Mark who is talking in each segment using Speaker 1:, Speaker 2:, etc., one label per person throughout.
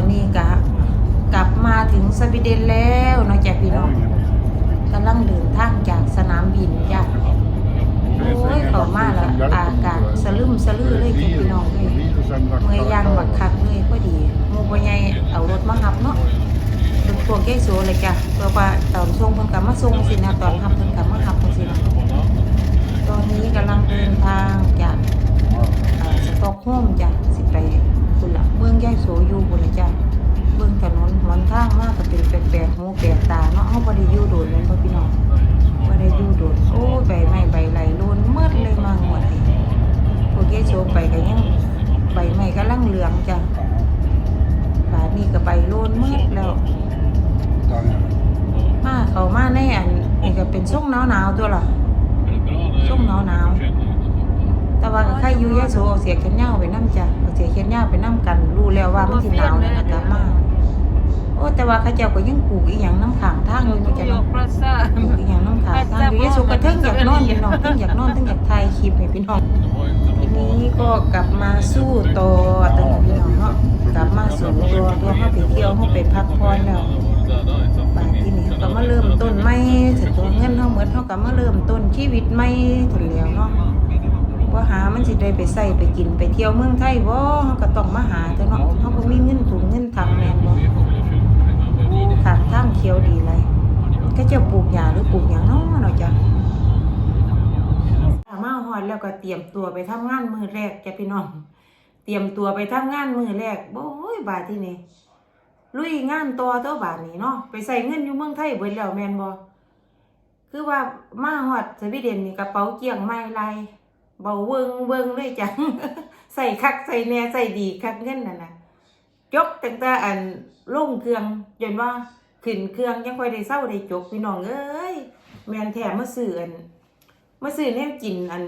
Speaker 1: อนนี้กะกลับมาถึงสวีเดนแล้วเนาะจ้ะพี่น้องกำลังเดินทางจากสนามบินจ้ะโอ้ยเขามาแล้วอากาศสลืมสลือเลยจ้ะพี่น้องเลยเมื่อยยางบักคักเลยพอดีหมูบ่ใหญ่เอารถมาหับเนาะเป็นพวกแก้โซเลยจ้ะเพื่อว่าตอนส่งเพิ่นก็มาส่งสินะตอนหับเพิ่นก็มาหับจังซี่นะตอนนี้กำลังเดินทางจาก ต็อกโฮล์มจ้ะสิไปคุณละเมืองย่ายโสอยู่คุณละจ้ะเบื้องถนนหนทางมากก็เป็นแปลกๆหูแปลกตาเนาะเฮาบ่ได้อยู่โดนเลยพ่อพี่น้องบ่ได้อยู่โดนโอ้ใบไม้ใบไหลโลนหมดเลยมาหมดนี่พวกย่ายโสไปก็ยังใบไม้กำลังเหลืองจ้ะบาดนี้ก็ใบโลนหมดแล้วมาเขามาในอันนี่ก็เป็นช่วงหนาวๆตัวล่ะช่วงหนาวๆ แต่ว่าก็ ใครอยู่ยะโสเอาเสียแขนยาวไปน้ำจ้ะเอาเสียแขนยาวไปน้ำกัน รู้แล้วว่ามันสิหนาวแล้วนะกลับมาโอ้แต่ว่าเขาเจ้าก็ยังปลูกอีหยังน้ำขางทางอยู่นะจ๊ะ
Speaker 2: ย
Speaker 1: เนาะ
Speaker 2: กประสา
Speaker 1: ปลูกอีหยังน้ำขางทางอยู่ยะโสก็เทิงอยากนอนพี่น้องเทิงอยากนอนเทิงอยากถ่ายคลิปให้พี่น้องทีนี้ก็กลับมาสู้ต่อตั้งพี่น้องเนาะกลับมาสู่ตัวตัวเฮาไปเที่ยวเฮาไปพักผ่อนแล้วบางทีนี่เขาก็มาเริ่มต้นใหม่ถึงตัวเงินเฮาหมดเฮาก็มาเริ่มต้นชีวิตใหม่ถึงแล้วเนาะ ว่าหามันสิได้ไปใส่ไปกินไปเที่ยวเมืองไทยบ่เฮาก็ต้องมาหาแต่เนาะเฮาบ่มีเงินถุงเงินทำแม่นบ่ทางทางเขียวดีเลยก็จะปลูกหญ้าหรือปลูกหยังเนาะเนาะจ้ะถ้ามาฮอดแล้วก็เตรียมตัวไปทำงานมื้อแรกจ้ะพี่น้อง เตรียมตัวไปทำงานมื้อแรกโอ้ยบาดที่นี่ลุยงานต่อตัวบาดนี้เนาะไปใส่เงินอยู่เมืองไทยเบิดแล้วแม่นบ่คือว่ามาฮอดสวีเดนนี่กระเป๋าเกี่ยงไม้ลาย เบาเวิงเวิงเลยจังใส่คักใส่แน่ใส่ดีคักเงินน่ะนะจกตั้งแต่อันลงเครื่องจนว่าขึ้นเครื่องยังค่อยได้เศร้าได้จกพี่น้องเอ้ยแมนแถมมาซื้ออันมาซื้อแนวกินอัน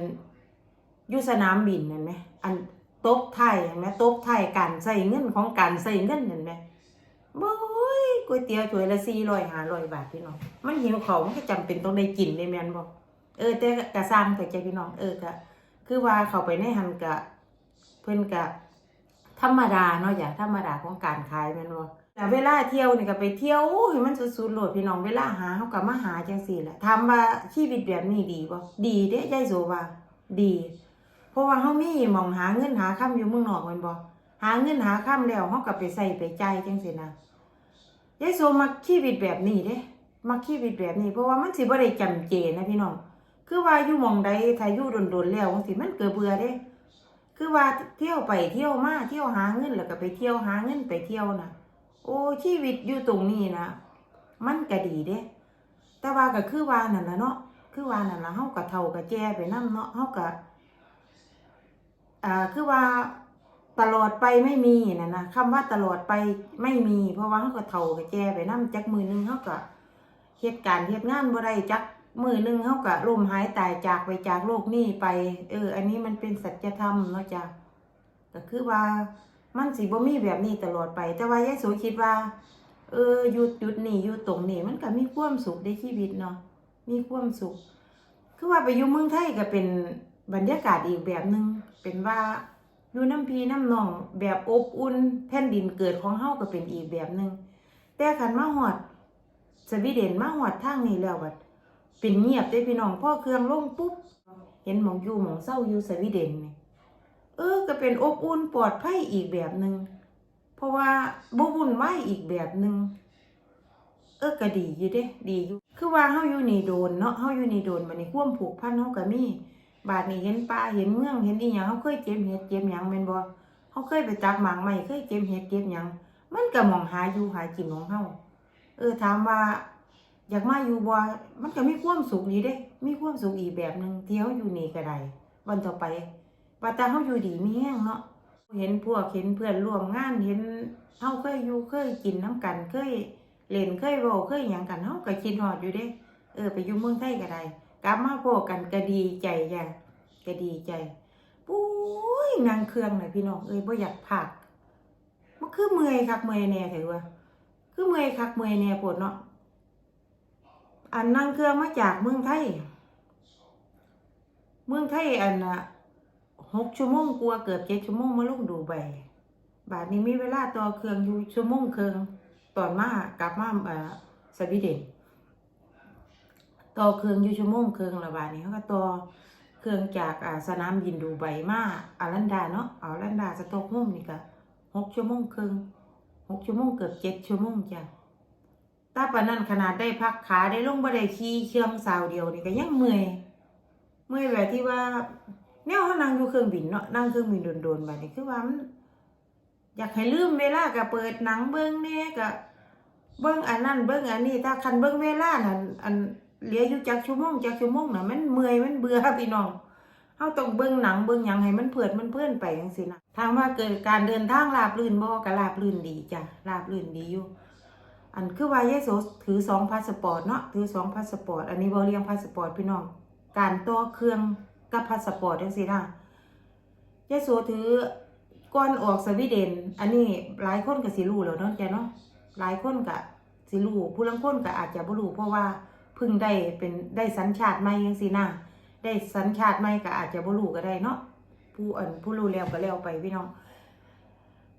Speaker 1: ยู่สนามบินนั่นไหมอันโต๊ะไทยเห็นไหมโต๊ะไทยการใส่เงินของการใส่เงินนั่นไหมโอ้ยก๋วยเตี๋ยวถ้วยละสี่ร้อยห้าร้อยบาทพี่น้องมันหิวเขาวมันก็จำเป็นต้องได้กินเลยแมนบอกเออแต่กระซังแต่ใจพี่น้องเออกะ คือว่าเขาไปในหันกะเพิ่นกะธรรมดาเนาะอย่าธรรมดาของการขายแม่นบ่แต่เวลาเที่ยวนี่ก็ไปเที่ยวให้มันสุดๆโลดพี่น้องเวลาหาเฮาก็มาหาจังซี่แหละถามว่าชีวิตแบบนี้ดีบ่ดีเด้ยายโซว่าดี เพราะว่าเฮามีหม่องหาเงินหาค่ำอยู่เมืองนอกแม่นบ่หาเงินหาค่ำแล้วเฮาก็ไปใส่ไปจ่ายจังซี่นะยายโซมักชีวิตแบบนี้เด้มักชีวิตแบบนี้เพราะว่ามันสิบ่ได้จำเจนะพี่น้อง คือว่าอยู่หมองใดถ้าอยู่โดนๆแล้วจังซี่มันเกิดเบื่อเด้ คือว่าเที่ยวไปเที่ยวมาเที่ยวหาเงินแล้วก็ไปเที่ยวหาเงินไปเที่ยวนะโอ้ชีวิตอยู่ตรงนี้นะมันก็ดีเด้ แต่ว่าก็คือว่านั่นละเนาะคือว่านั่นละเฮาก็เฒ่าก็แก่ไปนํเนาะเฮาก็อ่าคือว่าตลอดไปไม่มีนะนะคำว่าตลอดไปไม่มี เพราะว่าเฮาก็เฒ่าก็แก่ไปนํจักมือหนึงเฮาก็เฮ็ดการณ์เฮ็ดงานบ่ได้จัก มือหนึ่งเขาก็ล่มหายตายจากไปจากโลกนี้ไป เออ อันนี้มันเป็นสัจธรรมเนาะจ้ะก็คือว่ามันสิบ่มีแบบนี้ตลอดไป แต่ว่ายายโสคิดว่า เออหยุดหยุดนี่อยู่ตรงนี้มันก็มีความสุขในชีวิตเนาะมีความสุข คือว่าไปอยู่เมืองไทยก็เป็นบรรยากาศอีกแบบหนึ่งเป็นว่าอยู่น้ำพีน้ำนองแบบอบอุ่นแผ่นดินเกิดของเฮาก็เป็นอีกแบบหนึ่งแต่ขันมาหอดสวีเดนมาหอดทางนี้แล้วบัด เป็นเงียบได้พี่น้องพ่อเครื่องลงปุ๊บ เห็นหมองอยู่หมองเศร้าอยู่สวีเดนนี่เออ ก็เป็นอบอุ่นปลอดภัยอีกแบบหนึ่งเพราะว่าบ่วุ่นวายอีกแบบหนึ่งเออก็ดีอยู่เด้ดีอยู่คือว่าเฮาอยู่นี่โดนเนาะเฮาอยู่นี่โดนบัดนี้ความผูกพันเฮาก็มีบาดนี้เห็นป่าเห็นเมืองเห็นอีหยังเฮาเคยเก็บเห็ดเก็บหยังแม่นบ่เฮาเคยไปตักหมากไม้เคยเก็บเห็ดเก็บหยังมันก็มองหาอยู่หากินของเฮาเออถามว่า อยากมาอยู่บ่มันก็มีความสุขดีเด้ มีความสุขอีกแบบหนึ่งเที่เฮาอยู่นี่ก็ได้วันต่อไปว่าแต่เฮาอยู่ดีมีแห้งเนาะเห็นพวกเห็นเพื่อนร่วมงานเห็นเฮาเคยอยู่เคยกินน้ำกันเคยเล่นเคยเว้าเคยหยังกันเฮาก็คิดฮอดอยู่เด้เออไปอยู่เมืองไทยก็ได้กลับมาพบกันก็ดีใจจ้ะก็ดีใจปุ้ยนางเครื่องหน่ะพี่น้องเอ้ยบ่อยากพักมันคือเมื่อยคักเมื่อยแน่เถอะว่าคือเมื่อยคักเมื่อยแน่ปวดเนาะ อันนั่งเครื่องมาจากเมืองไทย เมืองไทยอันน่ะหกชั่วโมงกลัวเกือบเจ็ดชั่วโมงมาลงดูใบบาทนี้มีเวลาต่อเครื่องอยู่ชั่วโมงเครึ่องตอนมากลับมาเอ่อสวีเดนต่อเครื่องอยู่ชั่วโมงเครึ่องละบาทนี้เขาก็ต่อเครื่องจากอ่าสนามบินดูไบมาอารันดาเนาะอารันดาสตอกโฮมนี่ก็หกชั่วโมงเครึ่องหกชั่วโมงเกือบเจ็ดชั่วโมงจ้ะ ถ้าปานนั้นขนาดได้พักขาได้ลงบ่ได้ขี่เครื่องสาวเดียวนี่ก็ยังเมื่อยเมื่อยแบบที่ว่าแนวเขานั่งอยู่เครื่องบินเนาะนั่งเครื่องบินโดนๆแบบนี้คือว่ามันอยากให้ลืมเวลาก็เปิดหนังเบิ้งแหน่ยก็เบิ้งอันนั้นเบิ้งอันนี้ถ้าคันเบิ้งเวลาน่ะอันเหลืออยู่จักชั่วโมงจักชั่วโมงน่ะมันเมื่อยมันเบื่อพี่น้องเฮาต้องเบิ้งหนังเบิ้งยังให้มันเพลิดมันเพลินไปจังซี่นะถามว่าเกิดการเดินทางราบรื่นบ่ก็ราบรื่นดีจ้ะราบรื่นดีอยู่ อันคือว่าเยโสถือสองพาสปอร์ตเนาะถือสองพาสปอร์ตอันนี้บ่เรียงพาสปอร์ตพี่น้องการต่อเครื่องกับพาสปอร์ตจังซี่นะยโสถือก่อนออกสวีเดน อันนี้หลายคนก็สิรู้แล้วเนาะจ้ะเนาะหลายคนก็สิรู้ผู้ลางคนก็อาจจะบ่รู้เพราะว่าเพิ่งได้เป็นได้สัญชาติใหม่จังซี่นะได้สัญชาติใหม่ก็อาจจะบ่รู้ก็ได้เนาะผู้อันผู้รู้แล้วก็แล้วไปพี่น้อง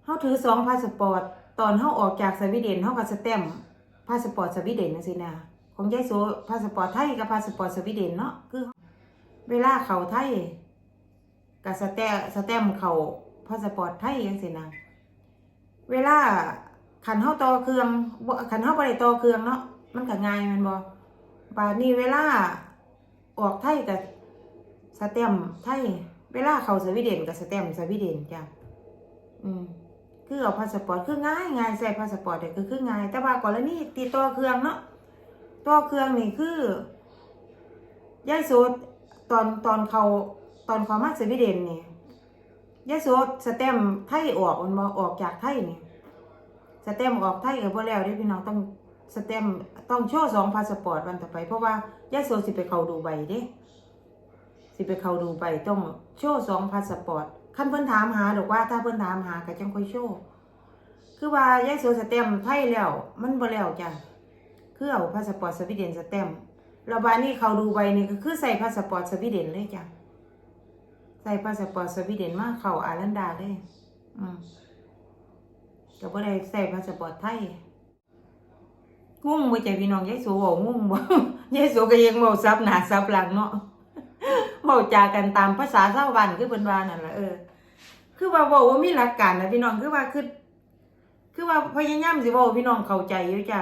Speaker 1: เฮาถือสองพาสปอร์ต ตอนเขาออกจากสวีเดนเขาก็สแตมพาสปอร์ตสวีเดนนะสินะของยายโซพาสปอร์ตไทยกับพาสปอร์ตสวีเดนเนาะคือ เวลาเขาไทยกับสแตสแตมเขาพาสปอร์ตไทยยังสินะเวลาขันเขาต่อเครื่องขันเขาได้ต่อเครื่องเนาะมันก็ง่ายมันบ่านี้เวลาออกไทยกับสแตมไทยเวลาเขาสวีเดนกับสแตมสวีเดนจ้ะอืม คือเอาพาสปอร์ตคือง่ายง่ายใส่พาสปอร์ตเด็กคือคือง่าย แต่ว่ากรณีติดต่อเครื่องเนาะต่อเครื่องนี่คือยายโสดตอนตอนเขาตอนเขามาสวีเดนนี่ยายโสดสแตมไทยออกมันบ่ออกจากไทยนี่สแตมออกไทยก็บ่แล้วเด้พี่น้องต้องสแตมต้องโชว์สองพาสปอร์ตวันต่อไป เพราะว่ายายโสดสิไปเขาดูใบเด้สิไปเขาดูไปต้องโชว์สองพาสปอร์ต คันเพิ่นถามหาดอกว่าถ้าเพิ่นถามหาก็จังค่อยโชว์คือว่ายายโซสแตมไทยแล้ว มันบ่แล้วจ้ะคือเอาพาสปอร์ตสวีเดนสแตมป์แล้วบานี้เขาดูใบนี่ก็คือใส่พาสปอร์ตสวีเดนเลยจ้ะใส่พาสปอร์ตสวีเดนมาเข้าอารันดาเลย อืมก็บ่ได้ใส่พาสปอร์ตไทยงงบ่จ้ะพี่น้องยายโสเว้างงบ่ยายโสก็ยังเว้าซับหน้าซับหลังเนาะ เว้าจากันตามภาษาชาวบ้านคือเพิ่นว่านั่นล่ะเออ คือว่าเว้าว่ามีหลักการนะพี่น้องคือว่าคือคือว่าพยายามสิเว้าพี่น้องเข้าใจอยู่จ้ะ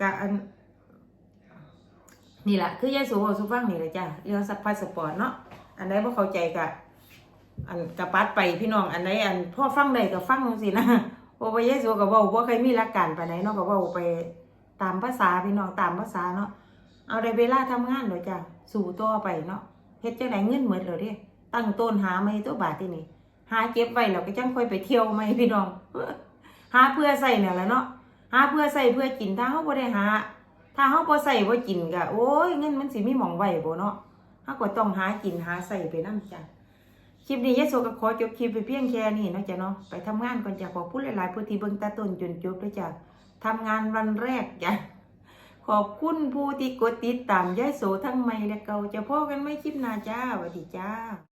Speaker 1: กะอันนี่แหละคือยายสูเว้าสู่ฟังนี่แหละจ้ะเรื่องสัพพาสปอร์ตเนาะอันใดบ่เข้าใจกะอันกะปัดไปพี่น้องอันใดอันพ่อฟังได้ก็ฟังจังซี่นะเพราะว่ายายสูก็เว้าบ่เคยมีหลักการไปานเนาะก็เว้าไปตามภาษาพี่น้องตามภาษาเนาะ เอาได้เวลาทำงานเลยจ้ะสู่ต่อไปเนาะเฮ็ดจังไดเงินหมดเลยเด้ตั้งต้นหาไม่ตัวบาทที่นี่หาเก็บไว้แล้วก็จังค่อยไปเที่ยวไหมพี่น้อง หาเพื่อใส่เนี่ยแหละเนาะหาเพื่อใส่เพื่อกินถ้าเฮาบ่ได้หา ถ้าเฮาบ่ใส่บ่กินก็โอ้ยเงินมันสิมีหมองไว้บ่เนาะเฮาก็ต้องหากินหาใส่ไปนำจ้ะคลิปนี้ยายโซก็ขอจบคลิปไปเพียงแค่นี้นะจ้ะเนาะไปทำงานก่อนจ้ะขอพูดหลายๆผู้ที่เบิ่งตาต้นจนจบด้วยจ้ะทำงานวันแรกจ้ะ ขอบคุณผู้ที่กดติดตามยายโสทั้งใหม่และเก่าจะพอกันไม่คลิปหน้าจ้าสวัสดีจ้า